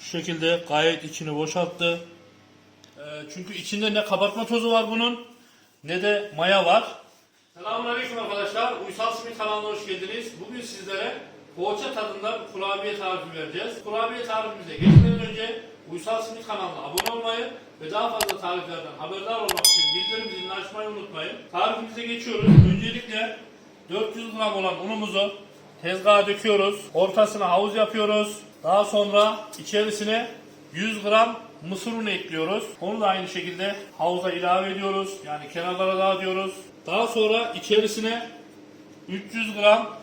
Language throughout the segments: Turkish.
Şu şekilde gayet içini boşalttı. Ee, çünkü içinde ne kabartma tozu var bunun ne de maya var. Selamünaleyküm arkadaşlar. Uysal Simit kanalına hoş geldiniz. Bugün sizlere poğaça tadında bir kurabiye tarifi vereceğiz. Kurabiye tarifimize geçmeden önce Uysal Simit kanalına abone olmayı ve daha fazla tariflerden haberdar olmak için bildirim zilini açmayı unutmayın. Tarifimize geçiyoruz. Öncelikle 400 gram olan unumuzu tezgaha döküyoruz. Ortasına havuz yapıyoruz. Daha sonra içerisine 100 gram mısır unu ekliyoruz. Onu da aynı şekilde havuza ilave ediyoruz. Yani kenarlara dağıtıyoruz. Daha sonra içerisine 300 gram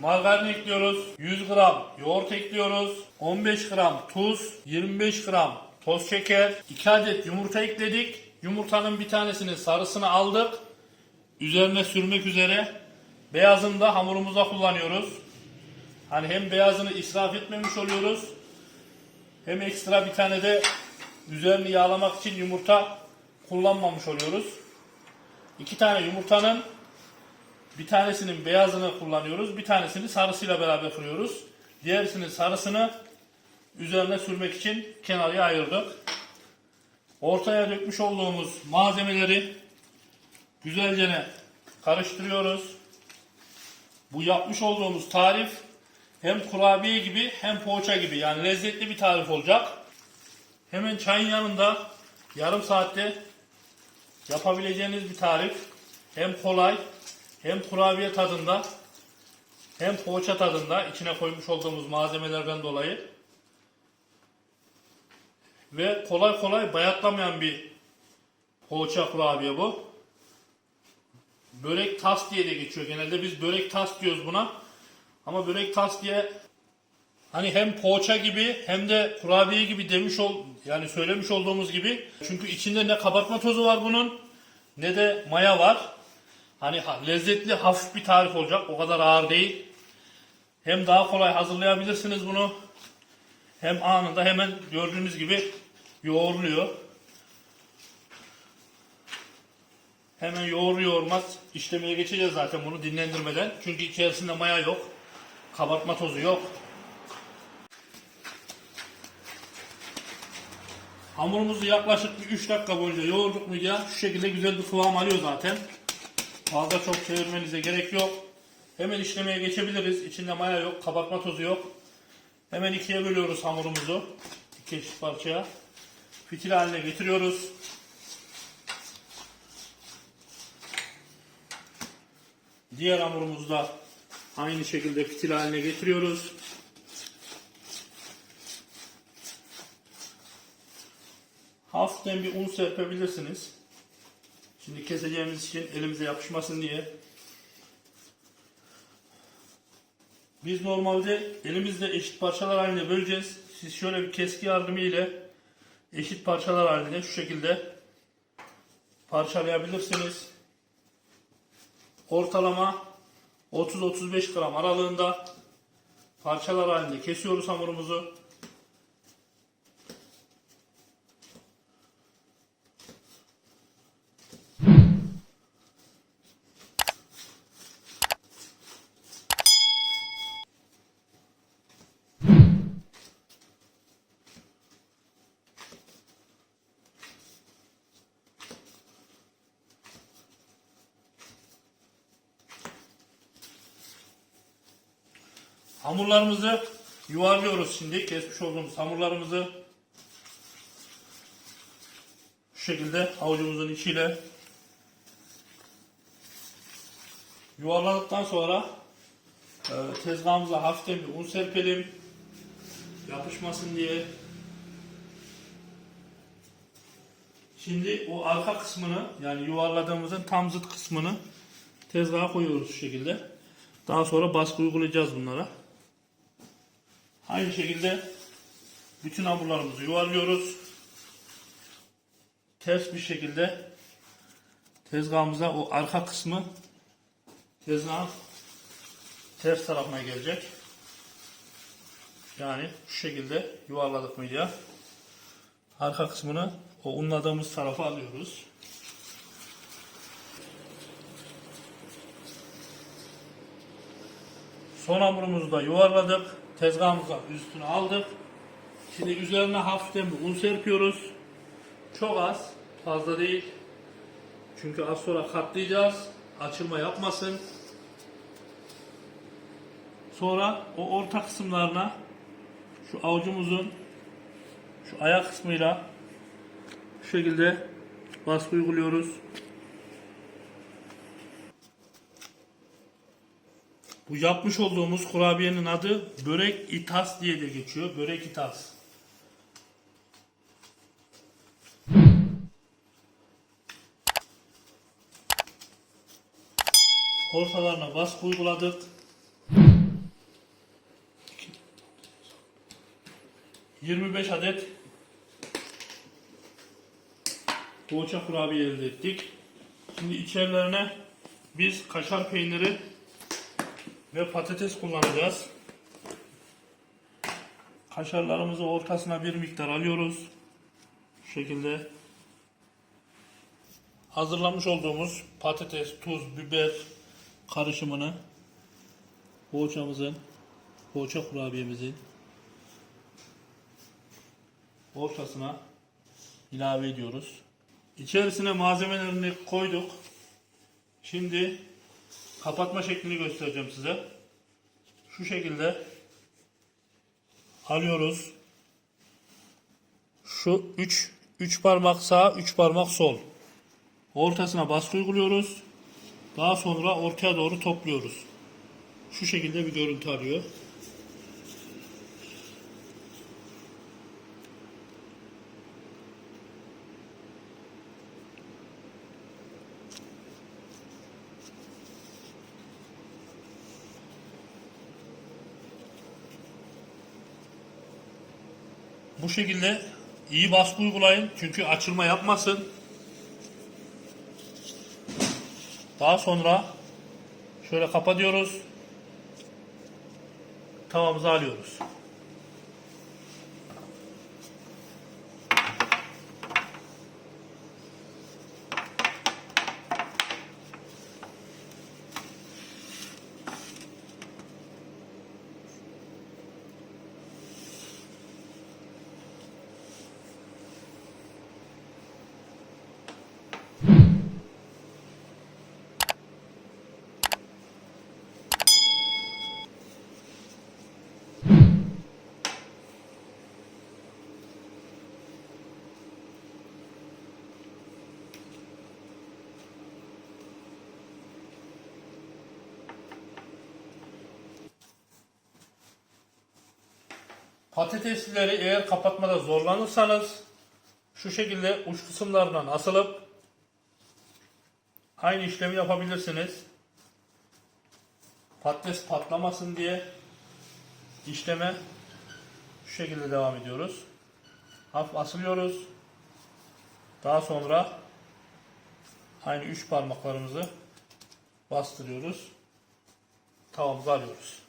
margarin ekliyoruz. 100 gram yoğurt ekliyoruz. 15 gram tuz, 25 gram toz şeker, 2 adet yumurta ekledik. Yumurtanın bir tanesini sarısını aldık. Üzerine sürmek üzere beyazını da hamurumuza kullanıyoruz. Hani hem beyazını israf etmemiş oluyoruz. Hem ekstra bir tane de üzerini yağlamak için yumurta kullanmamış oluyoruz. İki tane yumurtanın bir tanesinin beyazını kullanıyoruz. Bir tanesini sarısıyla beraber kırıyoruz. Diğerisinin sarısını üzerine sürmek için kenarıya ayırdık. Ortaya dökmüş olduğumuz malzemeleri güzelce karıştırıyoruz. Bu yapmış olduğumuz tarif hem kurabiye gibi hem poğaça gibi yani lezzetli bir tarif olacak. Hemen çayın yanında yarım saatte yapabileceğiniz bir tarif. Hem kolay hem kurabiye tadında hem poğaça tadında içine koymuş olduğumuz malzemelerden dolayı ve kolay kolay bayatlamayan bir poğaça kurabiye bu. Börek tas diye de geçiyor. Genelde biz börek tas diyoruz buna. Ama börek tas diye hani hem poğaça gibi hem de kurabiye gibi demiş ol yani söylemiş olduğumuz gibi. Çünkü içinde ne kabartma tozu var bunun ne de maya var. Hani ha- lezzetli hafif bir tarif olacak. O kadar ağır değil. Hem daha kolay hazırlayabilirsiniz bunu. Hem anında hemen gördüğünüz gibi yoğuruluyor. Hemen yoğur yoğurmaz işlemeye geçeceğiz zaten bunu dinlendirmeden. Çünkü içerisinde maya yok. Kabartma tozu yok. Hamurumuzu yaklaşık bir 3 dakika boyunca yoğurduk mu ya şu şekilde güzel bir kıvam alıyor zaten. Fazla çok çevirmenize gerek yok. Hemen işlemeye geçebiliriz. İçinde maya yok, kabartma tozu yok. Hemen ikiye bölüyoruz hamurumuzu. İki eşit parçaya. Fitil haline getiriyoruz. Diğer hamurumuzu da aynı şekilde fitil haline getiriyoruz. Hafiften bir un serpebilirsiniz. Şimdi keseceğimiz için elimize yapışmasın diye. Biz normalde elimizle eşit parçalar halinde böleceğiz. Siz şöyle bir keski yardımı ile eşit parçalar halinde şu şekilde parçalayabilirsiniz. Ortalama 30-35 gram aralığında parçalar halinde kesiyoruz hamurumuzu. Hamurlarımızı yuvarlıyoruz şimdi. Kesmiş olduğumuz hamurlarımızı şu şekilde avucumuzun içiyle yuvarladıktan sonra e, tezgahımıza hafiften bir un serpelim. Yapışmasın diye. Şimdi o arka kısmını yani yuvarladığımızın tam zıt kısmını tezgaha koyuyoruz şu şekilde. Daha sonra baskı uygulayacağız bunlara. Aynı şekilde bütün hamurlarımızı yuvarlıyoruz. Ters bir şekilde tezgahımıza o arka kısmı tezgahın ters tarafına gelecek. Yani şu şekilde yuvarladık mıydı arka kısmını o unladığımız tarafa alıyoruz. Son hamurumuzu da yuvarladık. Tezgahımıza üstüne aldık. Şimdi üzerine hafiften bir un serpiyoruz. Çok az, fazla değil. Çünkü az sonra katlayacağız. Açılma yapmasın. Sonra o orta kısımlarına şu avucumuzun şu ayak kısmıyla şu şekilde baskı uyguluyoruz. Bu yapmış olduğumuz kurabiyenin adı börek itas diye de geçiyor. Börek itas. Ortalarına baskı uyguladık. 25 adet poğaça kurabiye elde ettik. Şimdi içerilerine biz kaşar peyniri ve patates kullanacağız. Kaşarlarımızı ortasına bir miktar alıyoruz. Şu şekilde hazırlamış olduğumuz patates, tuz, biber karışımını poğaçamızın, poğaça kurabiyemizin ortasına ilave ediyoruz. İçerisine malzemelerini koyduk. Şimdi kapatma şeklini göstereceğim size. Şu şekilde alıyoruz. Şu 3 3 parmak sağ, 3 parmak sol. Ortasına baskı uyguluyoruz. Daha sonra ortaya doğru topluyoruz. Şu şekilde bir görüntü alıyor. Bu şekilde iyi baskı uygulayın. Çünkü açılma yapmasın. Daha sonra şöyle kapatıyoruz. Tavamızı alıyoruz. Patatesleri eğer kapatmada zorlanırsanız şu şekilde uç kısımlardan asılıp aynı işlemi yapabilirsiniz. Patates patlamasın diye işleme şu şekilde devam ediyoruz. Hafif asılıyoruz. Daha sonra aynı üç parmaklarımızı bastırıyoruz. Tavamızı alıyoruz.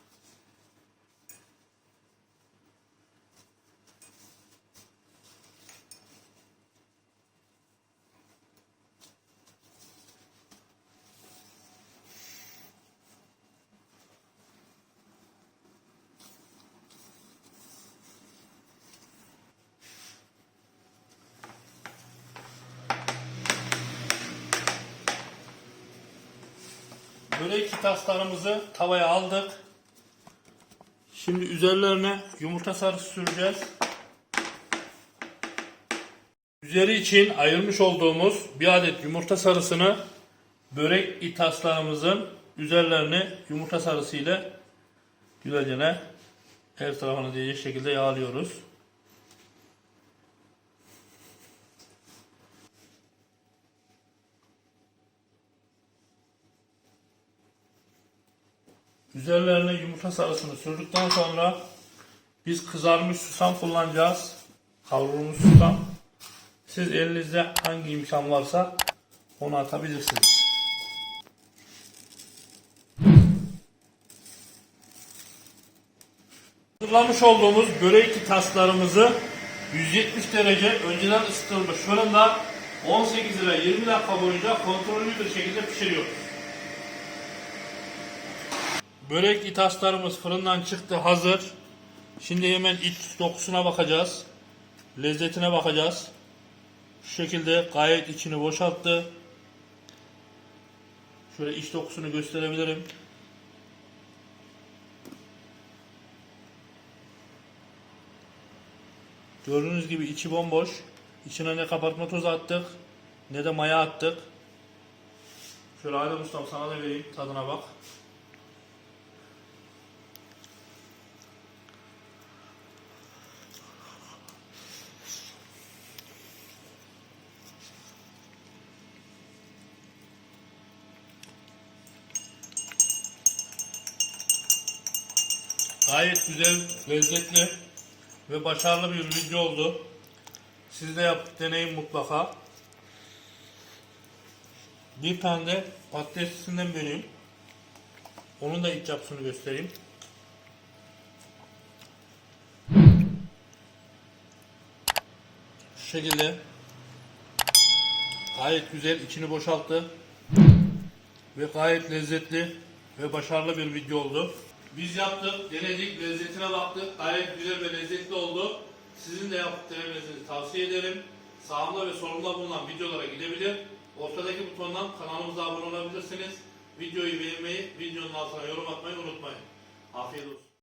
Börek taslarımızı tavaya aldık. Şimdi üzerlerine yumurta sarısı süreceğiz. Üzeri için ayırmış olduğumuz bir adet yumurta sarısını börek itaslarımızın üzerlerine yumurta sarısı ile güzelce her tarafına değecek şekilde yağlıyoruz. Üzerlerine yumurta sarısını sürdükten sonra biz kızarmış susam kullanacağız. Kavrulmuş susam. Siz elinizde hangi imkan varsa onu atabilirsiniz. Hazırlamış olduğumuz börek taslarımızı 170 derece önceden ısıtılmış fırında 18 ila 20 dakika boyunca kontrollü bir şekilde pişiriyoruz. Börek itaslarımız fırından çıktı hazır. Şimdi hemen iç dokusuna bakacağız. Lezzetine bakacağız. Şu şekilde gayet içini boşalttı. Şöyle iç dokusunu gösterebilirim. Gördüğünüz gibi içi bomboş. İçine ne kabartma tozu attık ne de maya attık. Şöyle Adem Ustam sana da vereyim tadına bak. Gayet güzel, lezzetli ve başarılı bir video oldu. Siz de yap, deneyin mutlaka. Bir tane de patatesinden böleyim. Onun da iç yapısını göstereyim. Şu şekilde gayet güzel içini boşalttı ve gayet lezzetli ve başarılı bir video oldu. Biz yaptık, denedik, lezzetine baktık. Gayet güzel ve lezzetli oldu. Sizin de yapıp denemenizi tavsiye ederim. Sağımda ve solumda bulunan videolara gidebilir. Ortadaki butondan kanalımıza abone olabilirsiniz. Videoyu beğenmeyi, videonun altına yorum atmayı unutmayın. Afiyet olsun.